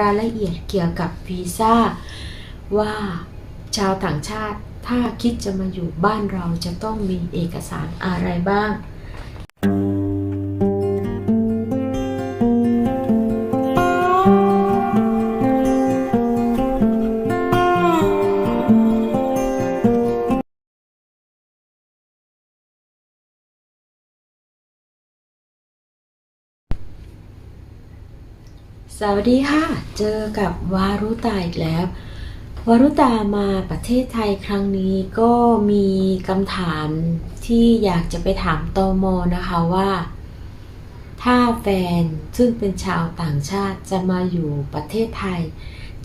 รายละเอียดเกี่ยวกับวีซ่าว่าชาวต่างชาติถ้าคิดจะมาอยู่บ้านเราจะต้องมีเอกสารอะไรบ้าง สวัสดีค่ะ เจอกับวารุตาอีกแล้ว วารุตามาประเทศไทยครั้งนี้ก็มีคำถามที่อยากจะไปถามตอมอนะคะว่า ถ้าแฟนซึ่งเป็นชาวต่างชาติจะมาอยู่ประเทศไทย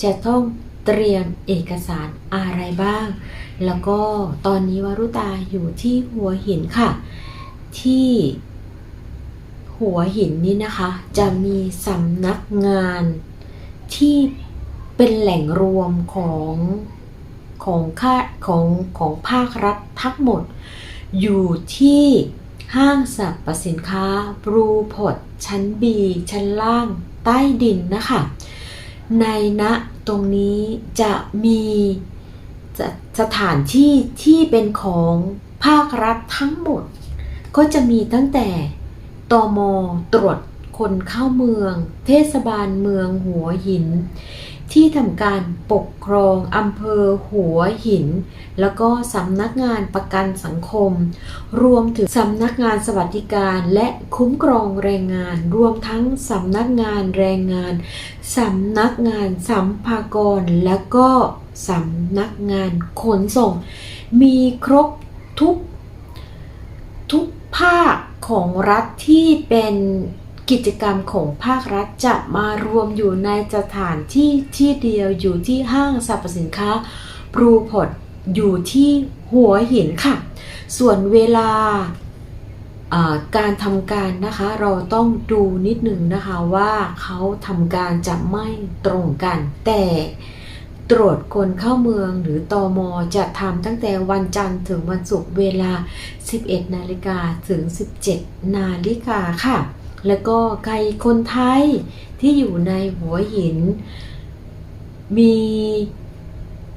จะต้องเตรียมเอกสารอะไรบ้าง แล้วก็ตอนนี้วารุตาอยู่ที่หัวหินค่ะ ที่ หัวหินนี่นะคะ จะมีสำนักงานที่เป็นแหล่งรวมของของค่าของของภาครัฐทั้งหมด อยู่ที่ห้างสรรพสินค้าบรูพอร์ตชั้น B ชั้นล่างใต้ดินนะคะ ในณตรงนี้จะมีจะสถานที่ที่เป็นของภาครัฐทั้งหมด ก็จะมีตั้งแต่ ตมตรวจคนเข้าเมือง เทศบาลเมืองหัวหิน ที่ทำการปกครองอำเภอหัวหิน แล้วก็สำนักงานประกันสังคม รวมถึงสำนักงานสวัสดิการและคุ้มครองแรงงาน รวมทั้งสำนักงานแรงงานสำนักงานสัมภากรและก็สำนักงานขนส่ง มีครบทุกทุก ภาคของรัฐที่เป็นกิจกรรมของภาครัฐจะมารวมอยู่ในสถานที่ที่เดียวอยู่ที่ห้างสรรพสินค้าบรูพอร์ตอยู่ที่หัวหินค่ะ ส่วนเวลาอ่าการทำการนะคะเราต้องดูนิดหนึ่งนะคะว่าเขาทำการจะไม่ตรงกัน แต่ ตรวจคนเข้าเมืองหรือตอมจะทำตั้งแต่วันจันทร์ถึงวันศุกร์เวลา 11 นาฬิกาถึง 17 นาฬิกาค่ะ แล้วก็ใครคนไทยที่อยู่ในหัวหิน มี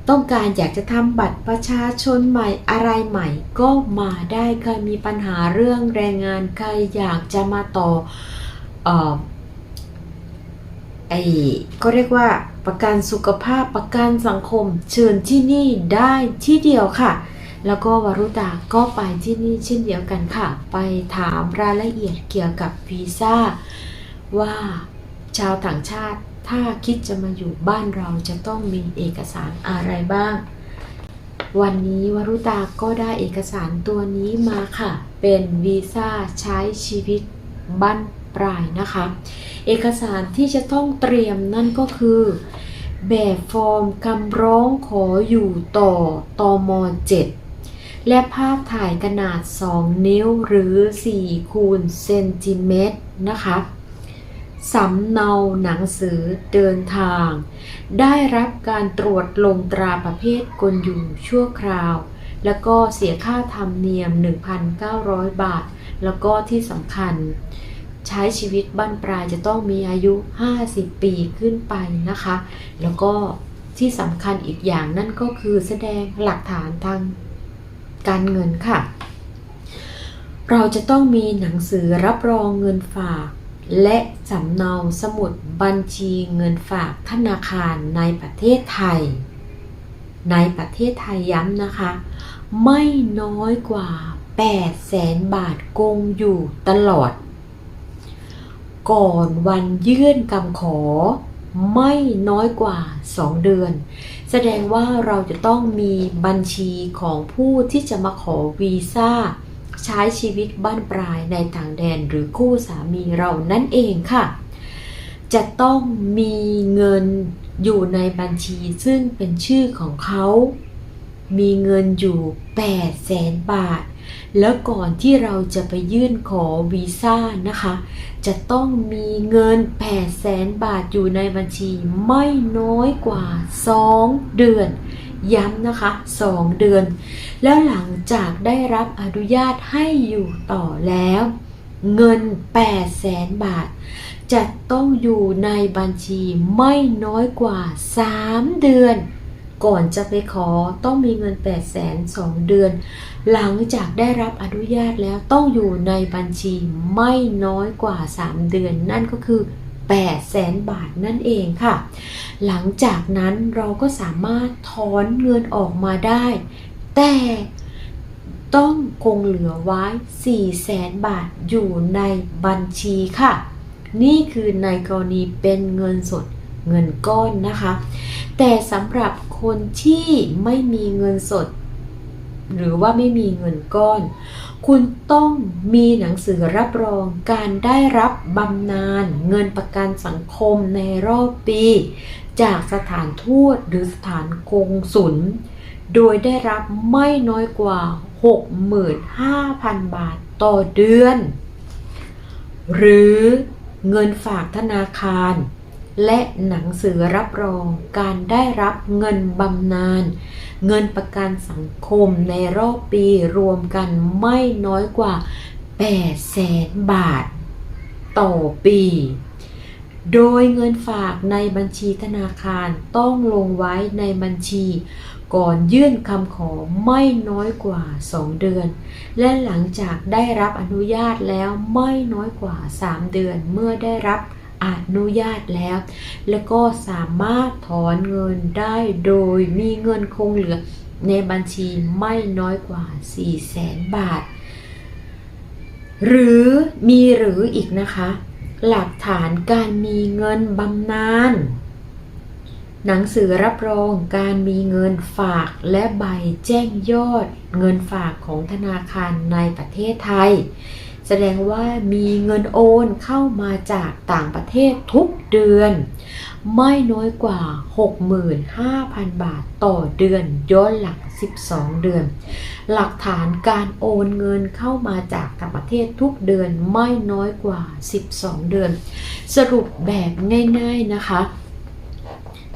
ต้องการอยากจะทำบัตรประชาชนใหม่อะไรใหม่ก็มาได้ใครมีปัญหาเรื่องแรงงานใครอยากจะมาต่อออ ไอ้ก็เรียกว่าประกันสุขภาพประกันสังคม เชิญที่นี่ได้ที่เดียวค่ะ แล้วก็วรุตาก็ไปที่นี่เช่นเดียวกันค่ะ ไปถามรายละเอียดเกี่ยวกับวีซ่าว่าชาวต่างชาติถ้าคิดจะมาอยู่บ้านเราจะต้องมีเอกสารอะไรบ้าง วันนี้วรุตาก็ได้เอกสารตัวนี้มาค่ะ เป็นวีซ่าใช้ชีวิตบ้าน ปลายนะคะ เอกสารที่จะต้องเตรียมนั่นก็คือ แบบฟอร์มคำร้องขออยู่ต่อตอม7และภาพถ่ายขนาด 2 นิ้วหรือ 4 คูณเซนติเมตรนะคะสำเนาหนังสือเดินทาง ได้รับการตรวจลงตราประเภทกลอยู่ชั่วคราว แล้วก็เสียค่าธรรมเนียม 1,900 บาท แล้วก็ที่สำคัญ ใช้ชีวิตบ้านปลายจะต้องมีอายุ 50 ปีขึ้นไปนะคะ แล้วก็ที่สำคัญอีกอย่างนั่นก็คือแสดงหลักฐานทางการเงินค่ะ เราจะต้องมีหนังสือรับรองเงินฝาก และสำเนาสมุดบัญชีเงินฝากธนาคารในประเทศไทย ในประเทศไทยย้ำนะคะ ไม่น้อยกว่า8แสนบาทคงอยู่ตลอด ก่อนวันยื่นคำขอ ไม่น้อยกว่า 2 เดือน แสดงว่าเราจะต้องมีบัญชีของผู้ที่จะมาขอวีซ่าใช้ชีวิตบ้านปลายในต่างแดนหรือคู่สามีเรานั่นเองค่ะ จะต้องมีเงินอยู่ในบัญชีซึ่งเป็นชื่อของเขา มีเงินอยู่8แสนบาท แล้วก่อนที่เราจะไปยื่นขอวีซ่านะคะ จะต้องมีเงิน8แสนบาทอยู่ในบัญชีไม่น้อยกว่า 2 เดือน ย้ำนะคะ 2 เดือน แล้วหลังจากได้รับอนุญาตให้อยู่ต่อแล้ว เงิน8แสนบาท จะต้องอยู่ในบัญชีไม่น้อยกว่า 3 เดือน ก่อนจะไปขอต้องมีเงิน 8 0 0 0 0 2เดือน หลังจากได้รับอนุญาตแล้วต้องอยู่ในบัญชีไม่น้อยกว่า 3 เดือน นั่นก็คือ 8 0 0แสนบาทนั่นเองค่ะ หลังจากนั้นเราก็สามารถถอนเงินออกมาได้ แต่ต้องคงเหลือไว้ 4 0 0แสนบาทอยู่ในบัญชีค่ะ นี่คือในกรณีเป็นเงินสด เงินก้อนนะคะ แต่สำหรับคนที่ไม่มีเงินสด หรือว่าไม่มีเงินก้อน คุณต้องมีหนังสือรับรองการได้รับบำนาญเงินประกันสังคมในรอบปี จากสถานทูตหรือสถานกงสุลโดยได้รับไม่น้อยกว่า 65,000 บาทต่อเดือน หรือเงินฝากธนาคาร และหนังสือรับรองการได้รับเงินบำนาญเงินประกันสังคมในรอบปีรวมกันไม่น้อยกว่า 8 แสนบาท ต่อปี โดยเงินฝากในบัญชีธนาคารต้องลงไว้ในบัญชีก่อนยื่นคำขอไม่น้อยกว่า 2 เดือน และหลังจากได้รับอนุญาตแล้วไม่น้อยกว่า 3 เดือนเมื่อได้รับ อนุญาตแล้ว แล้วก็สามารถถอนเงินได้โดยมีเงินคงเหลือในบัญชีไม่น้อยกว่า 4 0 0แสนบาท หรือมีหรืออีกนะคะ หลักฐานการมีเงินบำนาญหนังสือรับรองการมีเงินฝากและใบแจ้งยอดเงินฝากของธนาคารในประเทศไทย แสดงว่ามีเงินโอนเข้ามาจากต่างประเทศทุกเดือน ไม่น้อยกว่า 65,000 บาทต่อเดือนย้อนหลัง 12 เดือน หลักฐานการโอนเงินเข้ามาจากต่างประเทศทุกเดือนไม่น้อยกว่า 12 เดือน สรุปแบบง่าย ๆนะคะ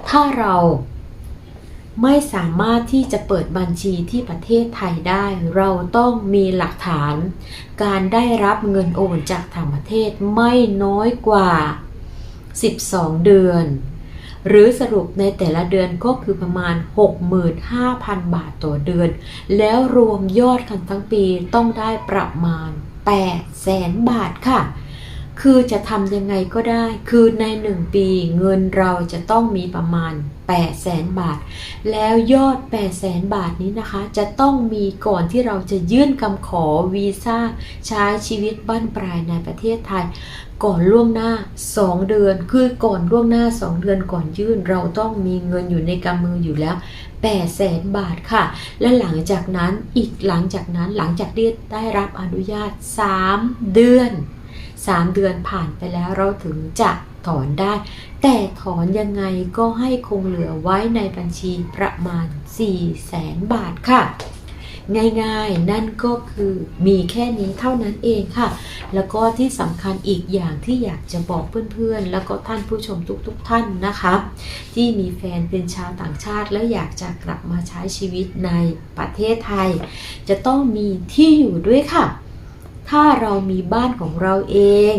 ถ้าเรา ไม่สามารถที่จะเปิดบัญชีที่ประเทศไทยได้ เราต้องมีหลักฐาน การได้รับเงินโอนจากต่างประเทศไม่น้อยกว่า 12 เดือน หรือสรุปในแต่ละเดือนก็คือประมาณ 65,000 บาทต่อเดือน แล้วรวมยอดกันทั้งปีต้องได้ประมาณ 8 แสนบาทค่ะคือจะทำยังไงก็ได้ คือใน1ปีเงินเราจะต้องมีประมาณ 8แสนบาท แล้วยอด8แสนบาทนี้นะคะ จะต้องมีก่อนที่เราจะยื่นคำขอวีซ่าใช้ชีวิตบ้านปลายในประเทศไทย ก่อนล่วงหน้า 2 เดือน คือก่อนล่วงหน้า 2 เดือนก่อนยื่นเราต้องมีเงินอยู่ในกำมืออยู่แล้ว8แสนบาทค่ะ และหลังจากนั้นอีกหลังจากนั้นหลังจากที่ได้รับอนุญาต 3 เดือน 3 เดือนผ่านไปแล้วเราถึงจะ ถอนได้ แต่ถอนยังไงก็ให้คงเหลือไว้ในบัญชีประมาณ4แสนบาทค่ะ ง่ายๆนั่นก็คือมีแค่นี้เท่านั้นเองค่ะ แล้วก็ที่สำคัญอีกอย่างที่อยากจะบอกเพื่อนๆ แล้วก็ท่านผู้ชมทุกๆท่านนะคะ ที่มีแฟนเป็นชาวต่างชาติ แล้วอยากจะกลับมาใช้ชีวิตในประเทศไทย จะต้องมีที่อยู่ด้วยค่ะถ้าเรามีบ้านของเราเอง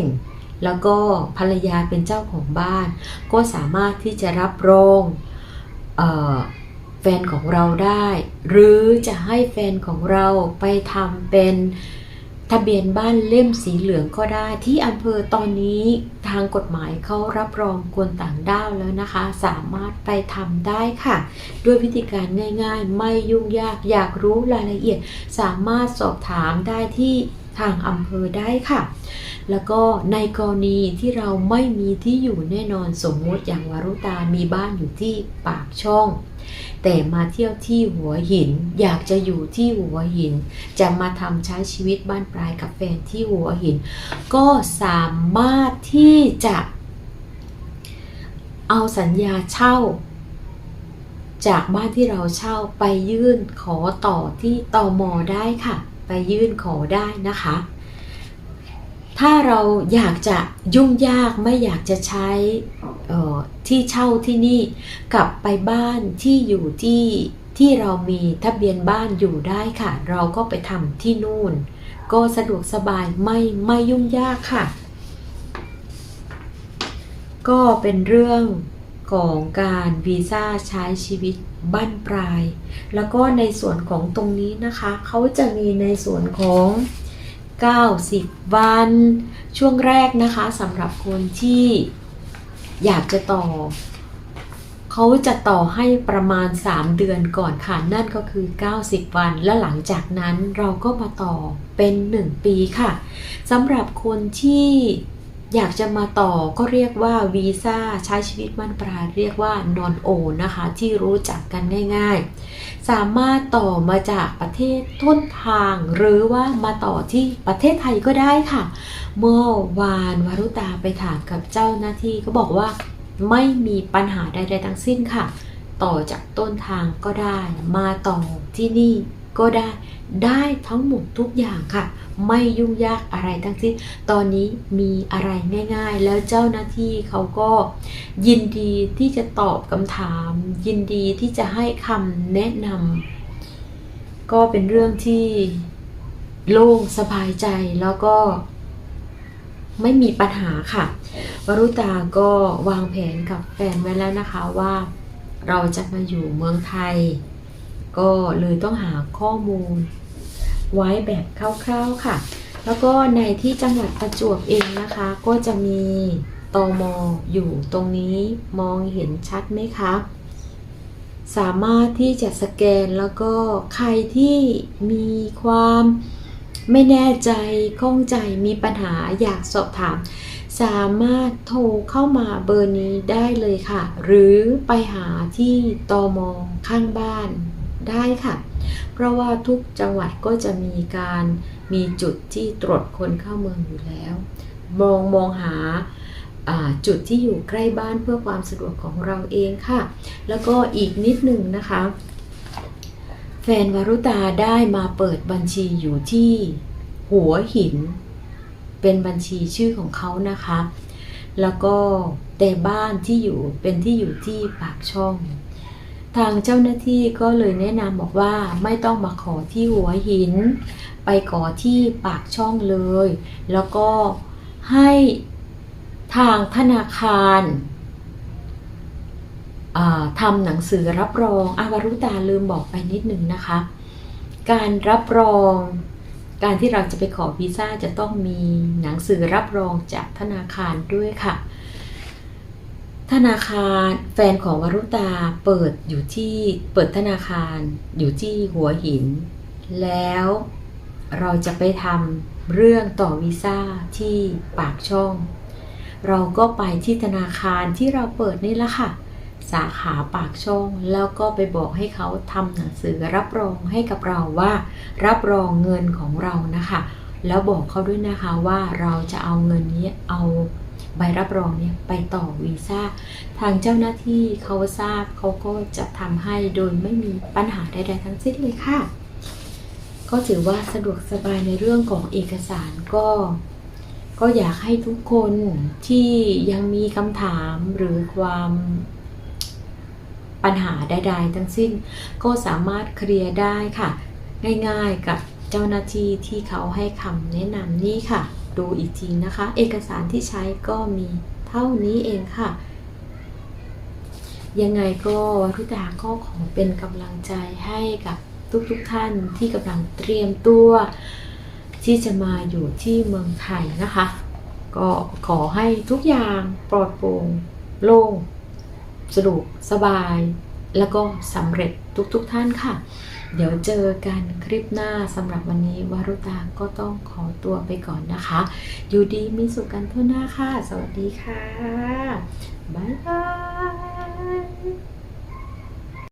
แล้วก็ภรรยาเป็นเจ้าของบ้าน ก็สามารถที่จะรับรองแฟนของเราได้ หรือจะให้แฟนของเราไปทำเป็นทะเบียนบ้านเล่มสีเหลืองก็ได้ที่อำเภอตอนนี้ทางกฎหมายเขารับรองคนต่างด้าวแล้วนะคะ สามารถไปทำได้ค่ะ ด้วยวิธีการง่ายๆ ไม่ยุ่งยากอยากรู้รายละเอียด สามารถสอบถามได้ที่ ทางอำเภอได้ค่ะ แล้วก็ในกรณีที่เราไม่มีที่อยู่แน่นอนสมมติอย่างวารุตามีบ้านอยู่ที่ปากช่อง แต่มาเที่ยวที่หัวหิน อยากจะอยู่ที่หัวหิน จะมาทำใช้ชีวิตบ้านปลายกับแฟนที่หัวหิน ก็สามารถที่จะเอาสัญญาเช่าจากบ้านที่เราเช่าไปยื่นขอต่อที่ตอมอได้ค่ะ ไปยื่นขอได้นะคะ ถ้าเราอยากจะยุ่งยากไม่อยากจะใช้ที่เช่าที่นี่กลับไปบ้านที่อยู่ที่ที่เรามีทะเบียนบ้านอยู่ได้ค่ะ เราก็ไปทำที่นู่น ก็สะดวกสบายไม่ไม่ยุ่งยากค่ะ ก็เป็นเรื่อง ของการวีซ่าใช้ชีวิตบั้นปลาย แล้วก็ในส่วนของตรงนี้นะคะเขาจะมีในส่วนของ 90 วัน ช่วงแรกนะคะสำหรับคนที่อยากจะต่อเขาจะต่อให้ประมาณ 3 เดือนก่อนค่ะ นั่นก็คือ 90 วัน และหลังจากนั้นเราก็มาต่อเป็น 1 ปีค่ะสำหรับคนที่ อยากจะมาต่อก็เรียกว่าวีซ่าใช้ชีวิตมั่นปลายเรียกว่านอนโอนะคะ ที่รู้จักกันง่ายๆ สามารถต่อมาจากประเทศต้นทาง หรือว่ามาต่อที่ประเทศไทยก็ได้ค่ะ เมื่อวานวารุตาไปถามกับเจ้าหน้าที่ก็บอกว่าไม่มีปัญหาใดๆทั้งสิ้นค่ะ ต่อจากต้นทางก็ได้ มาต่อที่นี่ ก็ได้ได้ทั้งหมดทุกอย่างค่ะ ไม่ยุ่งยากอะไรทั้งสิ้น ตอนนี้มีอะไรง่ายๆ แล้วเจ้าหน้าที่เขาก็ยินดีที่จะตอบคำถาม ยินดีที่จะให้คำแนะนำก็เป็นเรื่องที่โล่งสบายใจแล้วก็ไม่มีปัญหาค่ะ วรุตาก็วางแผนกับแฟนไว้แล้วนะคะว่า เราจะมาอยู่เมืองไทย ก็เลยต้องหาข้อมูล ไว้แบบคร่าวๆค่ะ แล้วก็ในที่จังหวัดประจวบเองนะคะ ก็จะมีตอมออยู่ตรงนี้มองเห็นชัดไหมคะสามารถที่จะสแกนแล้วก็ใครที่มีความไม่แน่ใจข้องใจมีปัญหาอยากสอบถาม สามารถโทรเข้ามาเบอร์นี้ได้เลยค่ะ หรือไปหาที่ตอมอข้างบ้าน ได้ค่ะ เพราะว่าทุกจังหวัดก็จะมีการมีจุดที่ตรวจคนเข้าเมืองอยู่แล้ว มองมองหาจุดที่อยู่ใกล้บ้านเพื่อความสะดวกของเราเองค่ะ แล้วก็อีกนิดหนึ่งนะคะ แฟนวรุตาได้มาเปิดบัญชีอยู่ที่หัวหิน เป็นบัญชีชื่อของเขานะคะ แล้วก็แต่บ้านที่อยู่เป็นที่อยู่ที่ปากช่อง ทางเจ้าหน้าที่ก็เลยแนะนำบอกว่าไม่ต้องมาขอที่หัวหิน ไปขอที่ปากช่องเลย แล้วก็ให้ทางธนาคาราทำหนังสือรับรองอาวารุตาลืมบอกไปนิดนึงนะคะ การรับรอง การที่เราจะไปขอวีซ่าจะต้องมีหนังสือรับรองจากธนาคารด้วยค่ะ ธนาคารแฟนของวรุตาเปิดอยู่ที่เปิดธนาคารอยู่ที่หัวหิน แล้วเราจะไปทำเรื่องต่อวีซ่าที่ปากช่อง เราก็ไปที่ธนาคารที่เราเปิดนี่ละค่ะ สาขาปากช่อง แล้วก็ไปบอกให้เขาทำหนังสือรับรองให้กับเราว่า รับรองเงินของเรานะคะ แล้วบอกเขาด้วยนะคะว่าเราจะเอาเงินนี้เอา ใบรับรองเนี่ยไปต่อวีซ่าทางเจ้าหน้าที่เขาทราบเขาก็จะทำให้โดยไม่มีปัญหาใดๆทั้งสิ้นเลยค่ะ ก็ถือว่าสะดวกสบายในเรื่องของเอกสารก็ ก็อยากให้ทุกคนที่ยังมีคำถามหรือความปัญหาใดๆทั้งสิ้น ก็สามารถเคลียร์ได้ค่ะ ง่ายๆกับเจ้าหน้าที่ที่เขาให้คำแนะนำนี่ค่ะ ดูอีกทีนะคะ เอกสารที่ใช้ก็มีเท่านี้เองค่ะ ยังไงก็วรุดาก็ขอเป็นกำลังใจให้กับทุกๆทท่านที่กำลังเตรียมตัว ที่จะมาอยู่ที่เมืองไทยนะคะ ก็ขอให้ทุกอย่างปลอดโปร่งโล่งสะดวกสบาย แล้วก็สำเร็จทุกๆทท่านค่ะ เดี๋ยวเจอกันคลิปหน้าสำหรับวันนี้วารุตาก็ต้องขอตัวไปก่อนนะคะ อยู่ดีมีสุขกันทั่วหน้าค่ะ สวัสดีค่ะ บ๊ายบาย